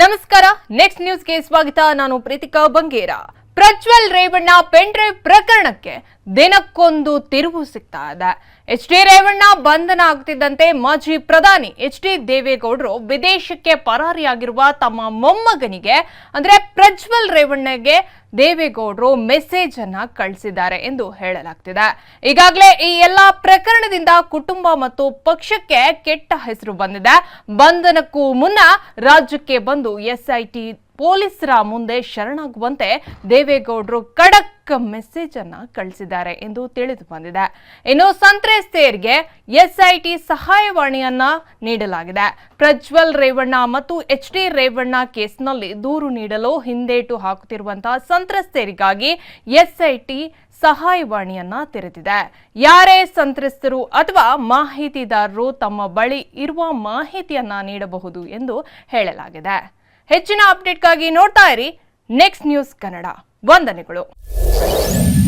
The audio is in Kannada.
ನಮಸ್ಕಾರ. ನೆಕ್ಸ್ಟ್ ನ್ಯೂಸ್ಗೆ ಸ್ವಾಗತ. ನಾನು ಪ್ರೀತಿಕಾ ಬಂಗೇರ. ಪ್ರಜ್ವಲ್ ರೇವಣ್ಣ ಪೆಂಡ್ರೈವ್ ಪ್ರಕರಣಕ್ಕೆ ದಿನಕ್ಕೊಂದು ತಿರುವು ಸಿಗ್ತಾ ಇದೆ. ಎಚ್ ಡಿ ರೇವಣ್ಣ ಬಂಧನ ಆಗ್ತಿದ್ದಂತೆ ಮಾಜಿ ಪ್ರಧಾನಿ ಎಚ್ ಡಿ ದೇವೇಗೌಡರು ವಿದೇಶಕ್ಕೆ ಪರಾರಿಯಾಗಿರುವ ತಮ್ಮ ಮೊಮ್ಮಗನಿಗೆ, ಅಂದ್ರೆ ಪ್ರಜ್ವಲ್ ರೇವಣ್ಣಗೆ ದೇವೇಗೌಡರು ಮೆಸೇಜ್ ಅನ್ನ ಕಳಿಸಿದ್ದಾರೆ ಎಂದು ಹೇಳಲಾಗ್ತಿದೆ. ಈಗಾಗಲೇ ಈ ಎಲ್ಲಾ ಪ್ರಕರಣದಿಂದ ಕುಟುಂಬ ಮತ್ತು ಪಕ್ಷಕ್ಕೆ ಕೆಟ್ಟ ಹೆಸರು ಬಂದಿದೆ. ಬಂಧನಕ್ಕೂ ಮುನ್ನ ರಾಜ್ಯಕ್ಕೆ ಬಂದು ಎಸ್ಐಟಿ ಪೊಲೀಸರ ಮುಂದೆ ಶರಣಾಗುವಂತೆ ದೇವೇಗೌಡರು ಖಡಕ್ ಮೆಸೇಜ್ ಅನ್ನ ಕಳಿಸಿದ್ದಾರೆ ಎಂದು ತಿಳಿದು ಬಂದಿದೆ. ಇನ್ನು ಸಂತ್ರಸ್ತೆಯರಿಗೆ ಎಸ್ಐಟಿ ಸಹಾಯವಾಣಿಯನ್ನ ನೀಡಲಾಗಿದೆ. ಪ್ರಜ್ವಲ್ ರೇವಣ್ಣ ಮತ್ತು ಎಚ್ ಡಿ ರೇವಣ್ಣ ಕೇಸ್ನಲ್ಲಿ ದೂರು ನೀಡಲು ಹಿಂದೇಟು ಹಾಕುತ್ತಿರುವಂತಹ ಸಂತ್ರಸ್ತೆಯರಿಗಾಗಿ ಎಸ್ಐಟಿ ಸಹಾಯವಾಣಿಯನ್ನ ತೆರೆದಿದೆ. ಯಾರೇ ಸಂತ್ರಸ್ತರು ಅಥವಾ ಮಾಹಿತಿದಾರರು ತಮ್ಮ ಬಳಿ ಇರುವ ಮಾಹಿತಿಯನ್ನ ನೀಡಬಹುದು ಎಂದು ಹೇಳಲಾಗಿದೆ. ಹೆಚ್ಚಿನ ಅಪ್ಡೇಟ್ಗಾಗಿ ನೋಡ್ತಾ ಇರಿ. ನೆಕ್ಸ್ಟ್ ನ್ಯೂಸ್ ಕನ್ನಡ ವಂದನೆಗಳು. Thank you.